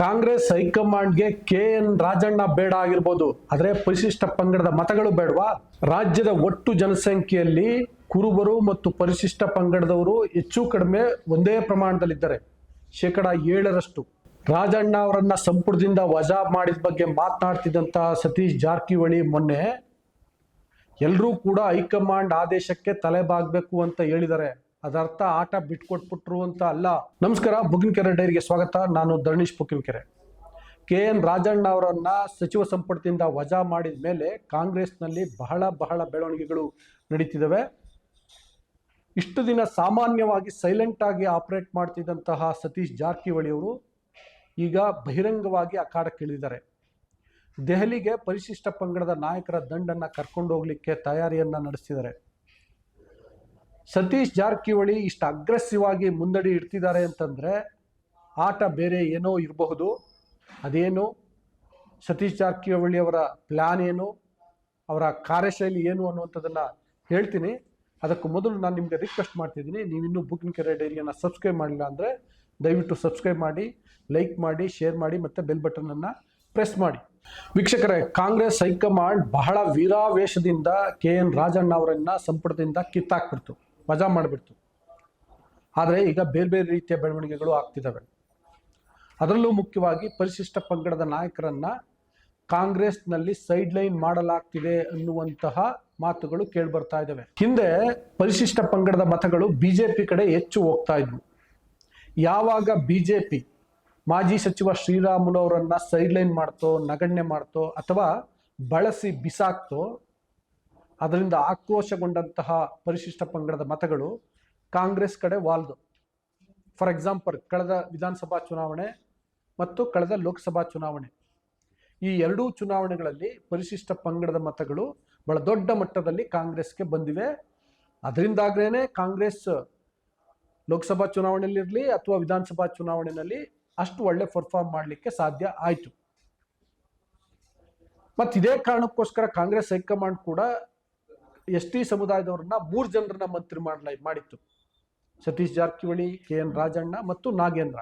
ಕಾಂಗ್ರೆಸ್ ಹೈಕಮಾಂಡ್ಗೆ K N Rajanna ಬೇಡ ಆಗಿರ್ಬೋದು, ಆದರೆ ಪರಿಶಿಷ್ಟ ಪಂಗಡದ ಮತಗಳು ಬೇಡವಾ? ರಾಜ್ಯದ ಒಟ್ಟು ಜನಸಂಖ್ಯೆಯಲ್ಲಿ ಕುರುಬರು ಮತ್ತು ಪರಿಶಿಷ್ಟ ಪಂಗಡದವರು ಹೆಚ್ಚು ಕಡಿಮೆ ಒಂದೇ ಪ್ರಮಾಣದಲ್ಲಿದ್ದಾರೆ. ಶೇಕಡ ಏಳರಷ್ಟು. ರಾಜಣ್ಣ ಅವರನ್ನ ಸಂಪುಟದಿಂದ ವಜಾ ಮಾಡಿದ ಬಗ್ಗೆ ಮಾತನಾಡ್ತಿದ್ದಂತಹ ಸತೀಶ್ ಜಾರಕಿಹೊಳಿ ಮೊನ್ನೆ ಎಲ್ಲರೂ ಕೂಡ ಹೈಕಮಾಂಡ್ ಆದೇಶಕ್ಕೆ ತಲೆಬಾಗಬೇಕು ಅಂತ ಹೇಳಿದ್ದಾರೆ. ಅದರ್ಥ ಆಟ ಬಿಟ್ಕೊಟ್ಬಿಟ್ರು ಅಂತ ಅಲ್ಲ. ನಮಸ್ಕಾರ ಬುಗಿನಕೆರೆ ಡೈರಿಗೆ ಸ್ವಾಗತ. ನಾನು ಧರಣೀಶ್ ಕೆರೆ ಕೆ ಎನ್ ರಾಜಣ್ಣ ಅವರನ್ನ ಸಚಿವ ಸಂಪುಟದಿಂದ ವಜಾ ಮಾಡಿದ ಮೇಲೆ ಕಾಂಗ್ರೆಸ್ನಲ್ಲಿ ಬಹಳ ಬಹಳ ಬೆಳವಣಿಗೆಗಳು ನಡೀತಿದ್ದಾವೆ. ಇಷ್ಟು ದಿನ ಸಾಮಾನ್ಯವಾಗಿ ಸೈಲೆಂಟ್ ಆಗಿ ಆಪರೇಟ್ ಮಾಡ್ತಿದ್ದಂತಹ ಸತೀಶ್ ಜಾರಕಿಹೊಳಿ ಅವರು ಈಗ ಬಹಿರಂಗವಾಗಿ ಅಖಾಡಕ್ಕಿಳಿದಿದ್ದಾರೆ ದೆಹಲಿಗೆ ಪರಿಶಿಷ್ಟ ಪಂಗಡದ ನಾಯಕರ ದಂಡನ್ನು ಕರ್ಕೊಂಡು ಹೋಗ್ಲಿಕ್ಕೆ ತಯಾರಿಯನ್ನು ನಡೆಸ್ತಿದ್ದಾರೆ ಸತೀಶ್ ಜಾರಕಿಹೊಳಿ ಇಷ್ಟು ಅಗ್ರೆಸಿವ್ ಆಗಿ ಮುಂದಡಿ ಇಡ್ತಿದ್ದಾರೆ ಅಂತಂದ್ರೆ ಆಟ ಬೇರೆ ಏನೋ ಇರಬಹುದು. ಅದೇನು? ಸತೀಶ್ ಜಾರಕಿಹೊಳಿ ಅವರ ಪ್ಲಾನ್ ಏನು? ಅವರ ಕಾರ್ಯಶೈಲಿ ಏನು ಅನ್ನುವಂಥದ್ದನ್ನ ಹೇಳ್ತೀನಿ. ಅದಕ್ಕೂ ಮೊದಲು ನಾನು ನಿಮಗೆ ರಿಕ್ವೆಸ್ಟ್ ಮಾಡ್ತಿದ್ದೀನಿ. ನೀವಿನ್ನೂ ಬುಕಿಂಗ್ ಕೆರೆ ಡೈರಿಯನ್ನು ಸಬ್ಸ್ಕ್ರೈಬ್ ಮಾಡಿಲ್ಲ ಅಂದರೆ ದಯವಿಟ್ಟು ಸಬ್ಸ್ಕ್ರೈಬ್ ಮಾಡಿ ಲೈಕ್ ಮಾಡಿ ಶೇರ್ ಮಾಡಿ ಮತ್ತು ಬೆಲ್ ಬಟನನ್ನು ಪ್ರೆಸ್ ಮಾಡಿ. ವೀಕ್ಷಕರೇ, ಕಾಂಗ್ರೆಸ್ ಹೈಕಮಾಂಡ್ ಬಹಳ ವೀರಾವೇಶದಿಂದ ಕೆ ಎನ್ ರಾಜಣ್ಣ ಅವರನ್ನ ಸಂಪುಟದಿಂದ ಕಿತ್ತಾಕ್ಬಿಡ್ತು. ವಜಾ ಮಾಡಿಬಿಡ್ತು. ಆದರೆ ಈಗ ಬೇರೆ ಬೇರೆ ರೀತಿಯ ಬೆಳವಣಿಗೆಗಳು ಆಗ್ತಿದ್ದಾವೆ ಅದರಲ್ಲೂ ಮುಖ್ಯವಾಗಿ ಪರಿಶಿಷ್ಟ ಪಂಗಡದ ನಾಯಕರನ್ನು ಕಾಂಗ್ರೆಸ್ನಲ್ಲಿ ಸೈಡ್ ಲೈನ್ ಮಾಡಲಾಗ್ತಿದೆ ಅನ್ನುವಂತಹ ಮಾತುಗಳು ಕೇಳಿಬರ್ತಾ ಇದ್ದಾವೆ ಹಿಂದೆ ಪರಿಶಿಷ್ಟ ಪಂಗಡದ ಮತಗಳು ಬಿ ಜೆ ಪಿ ಕಡೆ ಹೆಚ್ಚು ಹೋಗ್ತಾ ಇದ್ವು. ಯಾವಾಗ ಬಿ ಜೆ ಪಿ ಮಾಜಿ ಸಚಿವ ಶ್ರೀರಾಮುಲು ಅವರನ್ನ ಸೈಡ್ ಲೈನ್ ಮಾಡ್ತೋ, ನಗಣ್ಯ ಮಾಡ್ತೋ ಅಥವಾ ಬಳಸಿ ಬಿಸಾಕ್ತೋ ಅದರಿಂದ ಆಕ್ರೋಶಗೊಂಡಂತಹ ಪರಿಶಿಷ್ಟ ಪಂಗಡದ ಮತಗಳು ಕಾಂಗ್ರೆಸ್ ಕಡೆ ವಾಲ್ದು. ಫಾರ್ ಎಕ್ಸಾಂಪಲ್ ಕಳೆದ ವಿಧಾನಸಭಾ ಚುನಾವಣೆ ಮತ್ತು ಕಳೆದ ಲೋಕಸಭಾ ಚುನಾವಣೆ. ಈ ಎರಡೂ ಚುನಾವಣೆಗಳಲ್ಲಿ ಪರಿಶಿಷ್ಟ ಪಂಗಡದ ಮತಗಳು ಬಹಳ ದೊಡ್ಡ ಮಟ್ಟದಲ್ಲಿ ಕಾಂಗ್ರೆಸ್ಗೆ ಬಂದಿವೆ. ಅದರಿಂದಾಗ್ರೇನೆ ಕಾಂಗ್ರೆಸ್ ಲೋಕಸಭಾ ಚುನಾವಣೆಯಲ್ಲಿರಲಿ ಅಥವಾ ವಿಧಾನಸಭಾ ಚುನಾವಣೆಯಲ್ಲಿ ಅಷ್ಟು ಒಳ್ಳೆ ಪರ್ಫಾರ್ಮ್ ಮಾಡಲಿಕ್ಕೆ ಸಾಧ್ಯ ಆಯಿತು. ಮತ್ತು ಇದೇ ಕಾರಣಕ್ಕೋಸ್ಕರ ಕಾಂಗ್ರೆಸ್ ಹೈಕಮಾಂಡ್ ಕೂಡ ಎಸ್ ಟಿ ಸಮುದಾಯದವ್ರನ್ನ ಮೂರು ಜನರನ್ನ ಮಂತ್ರಿ ಮಾಡಲ, ಮಾಡಿತ್ತು. ಸತೀಶ್ ಜಾರಕಿಹೊಳಿ, ಕೆ ಎನ್ ರಾಜಣ್ಣ ಮತ್ತು ನಾಗೇಂದ್ರ.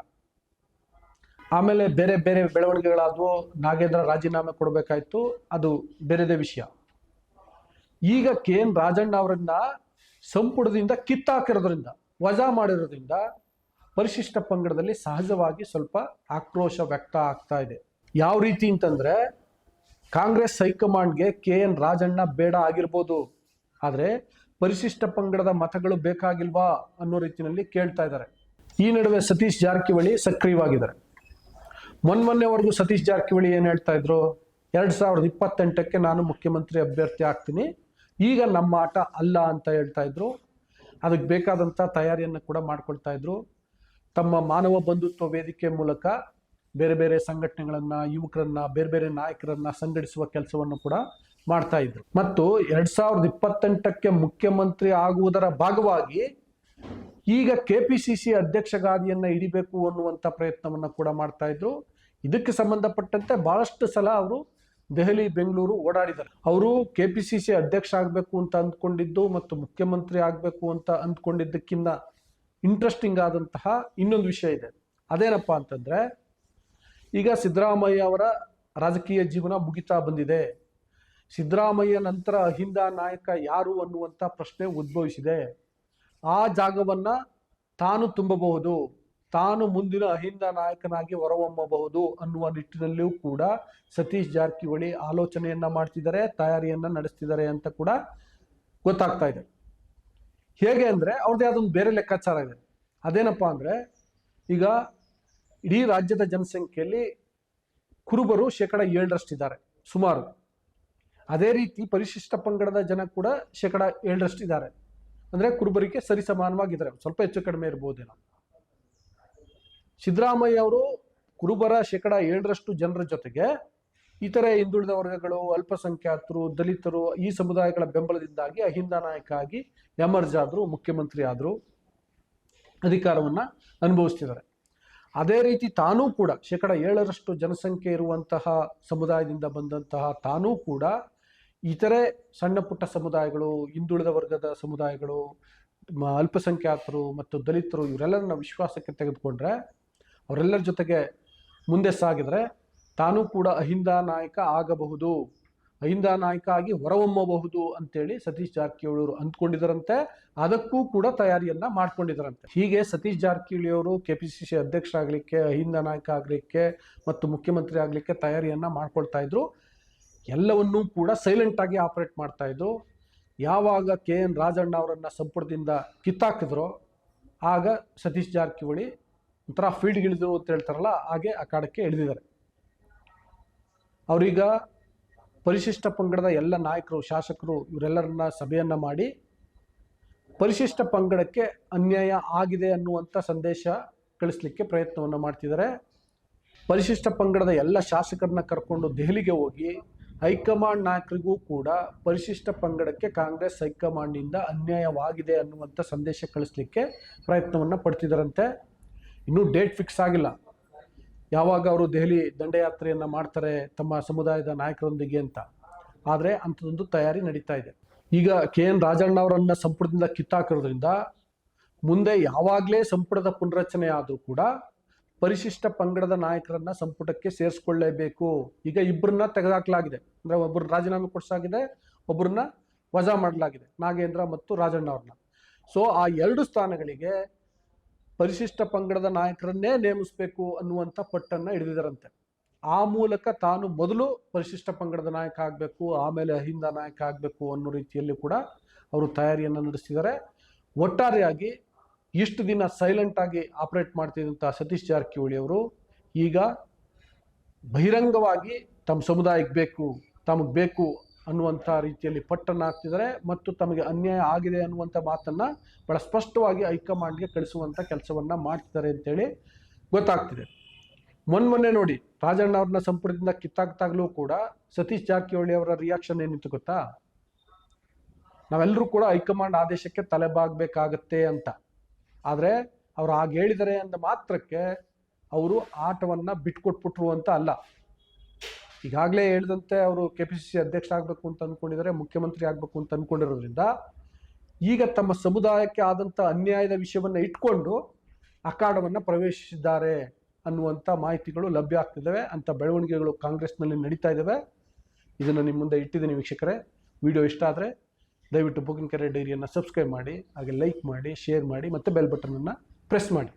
ಆಮೇಲೆ ಬೇರೆ ಬೇರೆ ಬೆಳವಣಿಗೆಗಳಾದವು, ನಾಗೇಂದ್ರ ರಾಜೀನಾಮೆ ಕೊಡಬೇಕಾಯ್ತು, ಅದು ಬೇರೆದೇ ವಿಷಯ. ಈಗ ಕೆ ಎನ್ ರಾಜಣ್ಣ ಅವರನ್ನ ಸಂಪುಟದಿಂದ ಕಿತ್ತಾಕಿರೋದ್ರಿಂದ ವಜಾ ಮಾಡಿರೋದ್ರಿಂದ ಪರಿಶಿಷ್ಟ ಪಂಗಡದಲ್ಲಿ ಸಹಜವಾಗಿ ಸ್ವಲ್ಪ ಆಕ್ರೋಶ ವ್ಯಕ್ತ ಆಗ್ತಾ ಇದೆ. ಯಾವ ರೀತಿ ಅಂತಂದ್ರೆ, ಕಾಂಗ್ರೆಸ್ ಹೈಕಮಾಂಡ್ಗೆ ಕೆ ಎನ್ ರಾಜಣ್ಣ ಬೇಡ ಆಗಿರ್ಬೋದು. ಆದರೆ ಪರಿಶಿಷ್ಟ ಪಂಗಡದ ಮತಗಳು ಬೇಕಾಗಿಲ್ವಾ ಅನ್ನೋ ರೀತಿಯಲ್ಲಿ ಕೇಳ್ತಾ ಇದ್ದಾರೆ. ಈ ನಡುವೆ ಸತೀಶ್ ಜಾರಕಿಹೊಳಿ ಸಕ್ರಿಯವಾಗಿದ್ದಾರೆ. ಮೊನ್ಮೊನ್ನೆವರೆಗೂ ಸತೀಶ್ ಜಾರಕಿಹೊಳಿ ಏನು ಹೇಳ್ತಾ ಇದ್ರು? ಎರಡು ಸಾವಿರದ ಇಪ್ಪತ್ತೆಂಟಕ್ಕೆ ನಾನು ಮುಖ್ಯಮಂತ್ರಿ ಅಭ್ಯರ್ಥಿ ಆಗ್ತೀನಿ. ಈಗ ನಮ್ಮ ಆಟ ಅಲ್ಲ ಅಂತ ಹೇಳ್ತಾ ಇದ್ರು. ಅದಕ್ಕೆ ಬೇಕಾದಂಥ ತಯಾರಿಯನ್ನು ಕೂಡ ಮಾಡ್ಕೊಳ್ತಾ ಇದ್ರು. ತಮ್ಮ ಮಾನವ ಬಂಧುತ್ವ ವೇದಿಕೆ ಮೂಲಕ ಬೇರೆ ಬೇರೆ ಸಂಘಟನೆಗಳನ್ನು, ಯುವಕರನ್ನ, ಬೇರೆ ಬೇರೆ ನಾಯಕರನ್ನ ಸಂಘಟಿಸುವ ಕೆಲಸವನ್ನು ಕೂಡ ಮಾಡ್ತಾ ಇದ್ರು. ಮತ್ತು ಎರಡ್ ಸಾವಿರದ ಇಪ್ಪತ್ತೆಂಟಕ್ಕೆ ಮುಖ್ಯಮಂತ್ರಿ ಆಗುವುದರ ಭಾಗವಾಗಿ ಈಗ ಕೆ ಪಿ ಸಿ ಸಿ ಅಧ್ಯಕ್ಷ ಗಾದಿಯನ್ನ ಹಿಡಿಬೇಕು ಅನ್ನುವಂಥ ಪ್ರಯತ್ನವನ್ನ ಕೂಡ ಮಾಡ್ತಾ ಇದ್ರು. ಇದಕ್ಕೆ ಸಂಬಂಧಪಟ್ಟಂತೆ ಬಹಳಷ್ಟು ಸಲ ಅವರು ದೆಹಲಿ, ಬೆಂಗಳೂರು ಓಡಾಡಿದರು. ಅವರು ಕೆ ಪಿ ಸಿ ಸಿ ಅಧ್ಯಕ್ಷ ಆಗಬೇಕು ಅಂತ ಅಂದ್ಕೊಂಡಿದ್ದು ಮತ್ತು ಮುಖ್ಯಮಂತ್ರಿ ಆಗಬೇಕು ಅಂತ ಅಂದ್ಕೊಂಡಿದ್ದಕ್ಕಿಂತ ಇಂಟ್ರೆಸ್ಟಿಂಗ್ ಆದಂತಹ ಇನ್ನೊಂದು ವಿಷಯ ಇದೆ. ಅದೇನಪ್ಪ ಅಂತಂದ್ರೆ ಈಗ ಸಿದ್ದರಾಮಯ್ಯ ಅವರ ರಾಜಕೀಯ ಜೀವನ ಮುಗಿತಾ ಬಂದಿದೆ. ಸಿದ್ದರಾಮಯ್ಯ ನಂತರ ಅಹಿಂದ ನಾಯಕ ಯಾರು ಅನ್ನುವಂಥ ಪ್ರಶ್ನೆ ಉದ್ಭವಿಸಿದೆ. ಆ ಜಾಗವನ್ನ ತಾನು ತುಂಬಬಹುದು, ತಾನು ಮುಂದಿನ ಅಹಿಂದ ನಾಯಕನಾಗಿ ಹೊರಹೊಮ್ಮಬಹುದು ಅನ್ನುವ ನಿಟ್ಟಿನಲ್ಲಿಯೂ ಕೂಡ ಸತೀಶ್ ಜಾರಕಿಹೊಳಿ ಆಲೋಚನೆಯನ್ನ ಮಾಡ್ತಿದ್ದಾರೆ, ತಯಾರಿಯನ್ನ ನಡೆಸ್ತಿದ್ದಾರೆ ಅಂತ ಕೂಡ ಗೊತ್ತಾಗ್ತಾ ಇದೆ. ಹೇಗೆ ಅಂದ್ರೆ ಅವ್ರದ್ದೇ ಅದೊಂದು ಬೇರೆ ಲೆಕ್ಕಾಚಾರ ಇದೆ. ಅದೇನಪ್ಪಾ ಅಂದ್ರೆ ಈಗ ಇಡೀ ರಾಜ್ಯದ ಜನಸಂಖ್ಯೆಯಲ್ಲಿ ಕುರುಬರು ಶೇಕಡ ಏಳರಷ್ಟಿದ್ದಾರೆ, ಸುಮಾರು. ಅದೇ ರೀತಿ ಪರಿಶಿಷ್ಟ ಪಂಗಡದ ಜನ ಕೂಡ ಶೇಕಡ ಏಳರಷ್ಟು ಇದ್ದಾರೆ ಅಂದ್ರೆ ಕುರುಬರಿಗೆ ಸರಿ ಸಮಾನವಾಗಿದ್ದಾರೆ. ಸ್ವಲ್ಪ ಹೆಚ್ಚು ಕಡಿಮೆ ಇರ್ಬೋದೇನೋ. ಸಿದ್ದರಾಮಯ್ಯ ಅವರು ಕುರುಬರ ಶೇಕಡ ಏಳರಷ್ಟು ಜನರ ಜೊತೆಗೆ ಇತರೆ ಹಿಂದುಳಿದ ವರ್ಗಗಳು, ಅಲ್ಪಸಂಖ್ಯಾತರು, ದಲಿತರು ಈ ಸಮುದಾಯಗಳ ಬೆಂಬಲದಿಂದಾಗಿ ಅಹಿಂದ ನಾಯಕ ಆಗಿ ಎಮರ್ಜ್ ಆದ್ರು, ಮುಖ್ಯಮಂತ್ರಿ ಆದ್ರು ಅಧಿಕಾರವನ್ನ ಅನುಭವಿಸ್ತಿದ್ದಾರೆ. ಅದೇ ರೀತಿ ತಾನೂ ಕೂಡ ಶೇಕಡ ಏಳರಷ್ಟು ಜನಸಂಖ್ಯೆ ಇರುವಂತಹ ಸಮುದಾಯದಿಂದ ಬಂದಂತಹ ತಾನೂ ಕೂಡ ಇತರೆ ಸಣ್ಣ ಪುಟ್ಟ ಸಮುದಾಯಗಳು, ಹಿಂದುಳಿದ ವರ್ಗದ ಸಮುದಾಯಗಳು ಅಲ್ಪಸಂಖ್ಯಾತರು ಮತ್ತು ದಲಿತರು ಇವರೆಲ್ಲರನ್ನ ವಿಶ್ವಾಸಕ್ಕೆ ತೆಗೆದುಕೊಂಡ್ರೆ ಅವರೆಲ್ಲರ ಜೊತೆಗೆ ಮುಂದೆ ಸಾಗಿದರೆ ತಾನು ಕೂಡ ಅಹಿಂದ ನಾಯಕ ಆಗಬಹುದು. ಅಹಿಂದ ನಾಯಕ ಆಗಿ ಹೊರಹೊಮ್ಮಬಹುದು ಅಂತೇಳಿ ಸತೀಶ್ ಜಾರಕಿಹೊಳಿಯವರು ಅಂದ್ಕೊಂಡಿದ್ರಂತೆ. ಅದಕ್ಕೂ ಕೂಡ ತಯಾರಿಯನ್ನ ಮಾಡ್ಕೊಂಡಿದ್ದರಂತೆ ಹೀಗೆ ಸತೀಶ್ ಜಾರಕಿಹೊಳಿಯವರು ಕೆ ಪಿ ಸಿ ಸಿ ಅಧ್ಯಕ್ಷರಾಗಲಿಕ್ಕೆ, ಅಹಿಂದ ನಾಯಕ ಆಗಲಿಕ್ಕೆ ಮತ್ತು ಮುಖ್ಯಮಂತ್ರಿ ಆಗಲಿಕ್ಕೆ ತಯಾರಿಯನ್ನ ಮಾಡ್ಕೊಳ್ತಾ ಇದ್ರು. ಎಲ್ಲವನ್ನೂ ಕೂಡ ಸೈಲೆಂಟ್ ಆಗಿ ಆಪರೇಟ್ ಮಾಡ್ತಾ ಇದ್ರು ಯಾವಾಗ ಕೆ ಎನ್ ರಾಜಣ್ಣ ಅವರನ್ನು ಸಂಪುಟದಿಂದ ಕಿತ್ತಾಕಿದ್ರೋ, ಆಗ ಸತೀಶ್ ಜಾರಕಿಹೊಳಿ ಒಂಥರ ಫೀಲ್ಡ್ಗೆ ಅಂತ ಹೇಳ್ತಾರಲ್ಲ, ಹಾಗೆ ಅಖಾಡಕ್ಕೆ ಇಳಿದಿದ್ದಾರೆ ಅವರೀಗ ಪರಿಶಿಷ್ಟ ಪಂಗಡದ ಎಲ್ಲ ನಾಯಕರು, ಶಾಸಕರು ಇವರೆಲ್ಲರನ್ನ ಸಭೆಯನ್ನ ಮಾಡಿ, ಪರಿಶಿಷ್ಟ ಪಂಗಡಕ್ಕೆ ಅನ್ಯಾಯ ಆಗಿದೆ ಅನ್ನುವಂಥ ಸಂದೇಶ ಕಳಿಸ್ಲಿಕ್ಕೆ ಪ್ರಯತ್ನವನ್ನು ಮಾಡ್ತಿದ್ದಾರೆ. ಪರಿಶಿಷ್ಟ ಪಂಗಡದ ಎಲ್ಲ ಶಾಸಕರನ್ನ ಕರ್ಕೊಂಡು ದೆಹಲಿಗೆ ಹೋಗಿ ಹೈಕಮಾಂಡ್ ನಾಯಕರಿಗೂ ಕೂಡ ಪರಿಶಿಷ್ಟ ಪಂಗಡಕ್ಕೆ ಕಾಂಗ್ರೆಸ್ ಹೈಕಮಾಂಡ್ನಿಂದ ಅನ್ಯಾಯವಾಗಿದೆ ಅನ್ನುವಂಥ ಸಂದೇಶ ಕಳಿಸ್ಲಿಕ್ಕೆ ಪ್ರಯತ್ನವನ್ನು ಪಡ್ತಿದ್ದಾರಂತೆ ಇನ್ನೂ ಡೇಟ್ ಫಿಕ್ಸ್ ಆಗಿಲ್ಲ. ಯಾವಾಗ ಅವರು ದೆಹಲಿ ದಂಡಯಾತ್ರೆಯನ್ನು ಮಾಡ್ತಾರೆ ತಮ್ಮ ಸಮುದಾಯದ ನಾಯಕರೊಂದಿಗೆ ಅಂತ. ಆದರೆ ಅಂಥದ್ದೊಂದು ತಯಾರಿ ನಡೀತಾ ಇದೆ. ಈಗ ಕೆ ಎನ್ ರಾಜಣ್ಣ ಅವರನ್ನು ಸಂಪುಟದಿಂದ ಕಿತ್ತಾಕಿರೋದ್ರಿಂದ ಮುಂದೆ ಯಾವಾಗಲೇ ಸಂಪುಟದ ಪುನರಚನೆ ಆದರೂ ಕೂಡ ಪರಿಶಿಷ್ಟ ಪಂಗಡದ ನಾಯಕರನ್ನ ಸಂಪುಟಕ್ಕೆ ಸೇರಿಸ್ಕೊಳ್ಳೇಬೇಕು. ಈಗ ಇಬ್ಬರನ್ನ ತೆಗೆದಾಕ್ಲಾಗಿದೆ. ಅಂದ್ರೆ ಒಬ್ಬರು ರಾಜೀನಾಮೆ ಕೊಡ್ಸಾಗಿದೆ ಒಬ್ಬರನ್ನ ವಜಾ ಮಾಡಲಾಗಿದೆ, ನಾಗೇಂದ್ರ ಮತ್ತು ರಾಜಣ್ಣ ಅವ್ರನ್ನ ಸೊ ಆ ಎರಡು ಸ್ಥಾನಗಳಿಗೆ ಪರಿಶಿಷ್ಟ ಪಂಗಡದ ನಾಯಕರನ್ನೇ ನೇಮಿಸಬೇಕು ಅನ್ನುವಂಥ ಪಟ್ಟನ್ನ ಹಿಡಿದಿದ್ದಾರಂತೆ ಆ ಮೂಲಕ ತಾನು ಮೊದಲು ಪರಿಶಿಷ್ಟ ಪಂಗಡದ ನಾಯಕ ಆಗಬೇಕು, ಆಮೇಲೆ ಅಹಿಂದ ನಾಯಕ ಆಗಬೇಕು ಅನ್ನೋ ರೀತಿಯಲ್ಲಿ ಕೂಡ ಅವರು ತಯಾರಿಯನ್ನು ನಡೆಸಿದ್ದಾರೆ ಒಟ್ಟಾರೆಯಾಗಿ ಇಷ್ಟು ದಿನ ಸೈಲೆಂಟ್ ಆಗಿ ಆಪರೇಟ್ ಮಾಡ್ತಿದ್ದಂಥ ಸತೀಶ್ ಜಾರಕಿಹೊಳಿ ಅವರು ಈಗ ಬಹಿರಂಗವಾಗಿ ತಮ್ಮ ಸಮುದಾಯಕ್ಕೆ ಬೇಕು, ತಮಗೆ ಬೇಕು ಅನ್ನುವಂಥ ರೀತಿಯಲ್ಲಿ ಪಟ್ಟನ್ನು ಹಾಕ್ತಿದ್ದಾರೆ ಮತ್ತು ತಮಗೆ ಅನ್ಯಾಯ ಆಗಿದೆ ಅನ್ನುವಂಥ ಮಾತನ್ನು ಬಹಳ ಸ್ಪಷ್ಟವಾಗಿ ಹೈಕಮಾಂಡ್ಗೆ ಕಳಿಸುವಂಥ ಕೆಲಸವನ್ನು ಮಾಡ್ತಿದ್ದಾರೆ ಅಂತೇಳಿ ಗೊತ್ತಾಗ್ತಿದೆ. ಮೊನ್ನೆ ನೋಡಿ ರಾಜಣ್ಣ ಅವ್ರನ್ನ ಸಂಪುಟದಿಂದ ಕಿತ್ತಾಕ್ತಾಗಲೂ ಕೂಡ ಸತೀಶ್ ಜಾರಕಿಹೊಳಿ ಅವರ ರಿಯಾಕ್ಷನ್ ಏನಿತ್ತು ಗೊತ್ತಾ? ನಾವೆಲ್ಲರೂ ಕೂಡ ಹೈಕಮಾಂಡ್ ಆದೇಶಕ್ಕೆ ತಲೆಬಾಗಬೇಕಾಗತ್ತೆ ಅಂತ. ಆದರೆ ಅವ್ರು ಹಾಗೆ ಹೇಳಿದರೆ ಅಂದ ಮಾತ್ರಕ್ಕೆ ಅವರು ಆಟವನ್ನ ಬಿಟ್ಕೊಟ್ಬಿಟ್ರು ಅಂತ ಅಲ್ಲ. ಈಗಾಗಲೇ ಹೇಳಿದಂತೆ ಅವರು ಕೆ ಪಿ ಸಿ ಸಿ ಅಧ್ಯಕ್ಷ ಆಗಬೇಕು ಅಂತ ಅಂದ್ಕೊಂಡಿದ್ದಾರೆ ಮುಖ್ಯಮಂತ್ರಿ ಆಗಬೇಕು ಅಂತ ಅಂದ್ಕೊಂಡಿರೋದ್ರಿಂದ ಈಗ ತಮ್ಮ ಸಮುದಾಯಕ್ಕೆ ಆದಂಥ ಅನ್ಯಾಯದ ವಿಷಯವನ್ನು ಇಟ್ಕೊಂಡು ಅಖಾಡವನ್ನು ಪ್ರವೇಶಿಸಿದ್ದಾರೆ ಅನ್ನುವಂಥ ಮಾಹಿತಿಗಳು ಲಭ್ಯ ಆಗ್ತಿದ್ದಾವೆ. ಅಂಥ ಬೆಳವಣಿಗೆಗಳು ಕಾಂಗ್ರೆಸ್ನಲ್ಲಿ ನಡೀತಾ ಇದ್ದಾವೆ. ಇದನ್ನು ನಿಮ್ಮ ಮುಂದೆ ಇಟ್ಟಿದ್ದೀನಿ ವೀಕ್ಷಕರೇ. ವಿಡಿಯೋ ಇಷ್ಟ ಆದರೆ ದಯವಿಟ್ಟು ಬುಕಿಂಗ್ ಕೆರೆ ಡೈರಿಯನ್ನು ಸಬ್ಸ್ಕ್ರೈಬ್ ಮಾಡಿ, ಹಾಗೆ ಲೈಕ್ ಮಾಡಿ ಶೇರ್ ಮಾಡಿ, ಮತ್ತು ಬೆಲ್ ಬಟನನ್ನು ಪ್ರೆಸ್ ಮಾಡಿ.